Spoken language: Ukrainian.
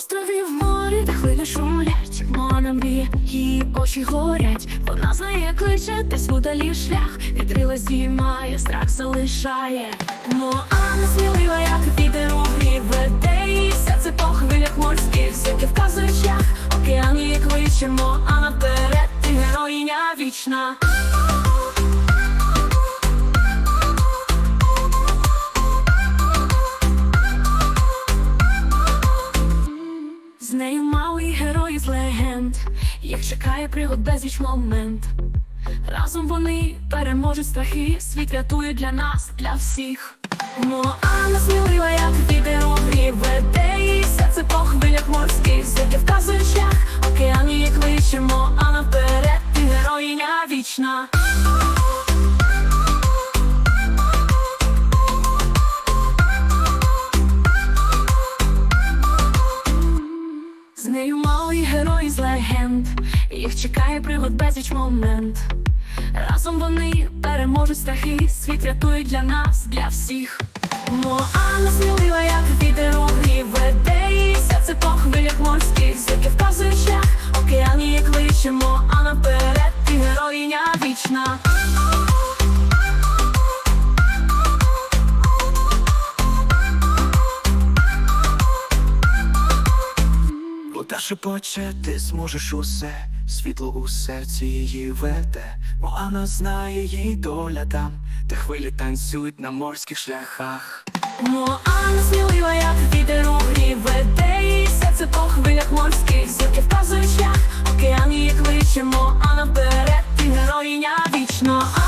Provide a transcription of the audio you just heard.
острові в морі, де хвилі шумлять, Моана мріє, її очі горять. Вона знає, кличе, десь удалі шлях. Вітрила зіймає, страх залишає. Моана смілива, як вітер у грі веде її серце по хвилях морських, звідки вказує шлях. Океан її кличе, Моана вперед, ти героїня вічна. З нею малий герой з легенд, їх чекає пригод безліч момент. Разом вони переможуть страхи, світ рятує для нас, для всіх. Моана смілива, як вітер у веде її серце по хвилях морських, звідки вказує шлях, океан її кличе, Моана вперед, ти героїня вічна. Малий герой з легенд, їх чекає пригод безліч момент. Разом вони переможуть страхи, світ рятують для нас, для всіх. Моана смілива, як у грі, веде її серце по хвилях морських, звідки вказує шлях, океан її кличе, Моана вперед, ти героїня вічна. Вода шепоче, ти зможеш усе, світло у серці її веде, Моана знає її доля там, де хвилі танцюють на морських шляхах. Моана смілива, як вітер у грі, веде її серце по хвилях морських, звідки вказує шлях, океан її кличе, Моана вперед, ти героїня вічно.